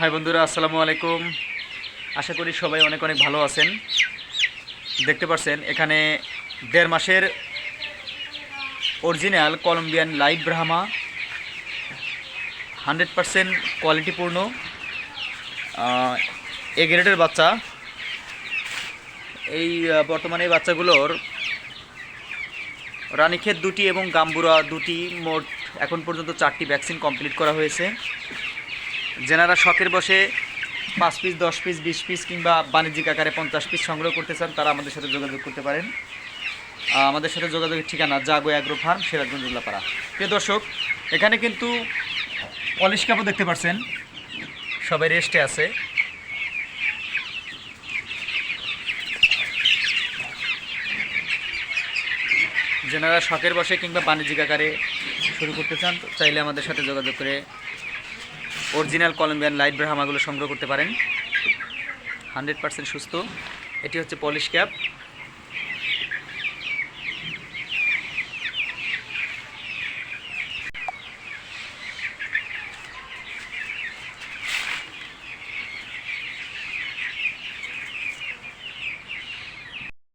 High বন্ধুরা, আসসালামু আলাইকুম। আশা করি সবাই অনেক অনেক ভালো আছেন। দেখতে পাচ্ছেন এখানে দেড় মাসের original Colombian light Brahma hundred percent কোয়ালিটিপূর্ণ A গ্রেডের বাচ্চা। এই বর্তমানে এই বাচ্চাগুলোর রানীক্ষেত দুটি এবং গাম্বুরা দুটি মোট এখন পর্যন্ত চারটি ভ্যাকসিন কমপ্লিট করা হয়েছে। যেনারা শখের বসে পাঁচ পিস দশ পিস বিশ পিস কিংবা বাণিজ্যিক আকারে পঞ্চাশ পিস সংগ্রহ করতে চান, তারা আমাদের সাথে যোগাযোগ করতে পারেন। আমাদের সাথে যোগাযোগের ঠিকানা জাগো অ্যাগ্রো ফার্ম, সিরাজগঞ্জ উল্লাপাড়া। প্রিয় দর্শক, এখানে কিন্তু পলিশ কাপও দেখতে পাচ্ছেন। সবাই রেস্টে আছে। যেনারা শখের বসে কিংবা বাণিজ্যিক আকারে শুরু করতে চান, চাইলে আমাদের সাথে যোগাযোগ করে অরিজিনাল কলম্বিয়ান লাইট ব্রাহামাগুলো সংগ্রহ করতে পারেন। হান্ড্রেড পার্সেন্ট সুস্থ। এটি হচ্ছে পলিশ ক্যাপ।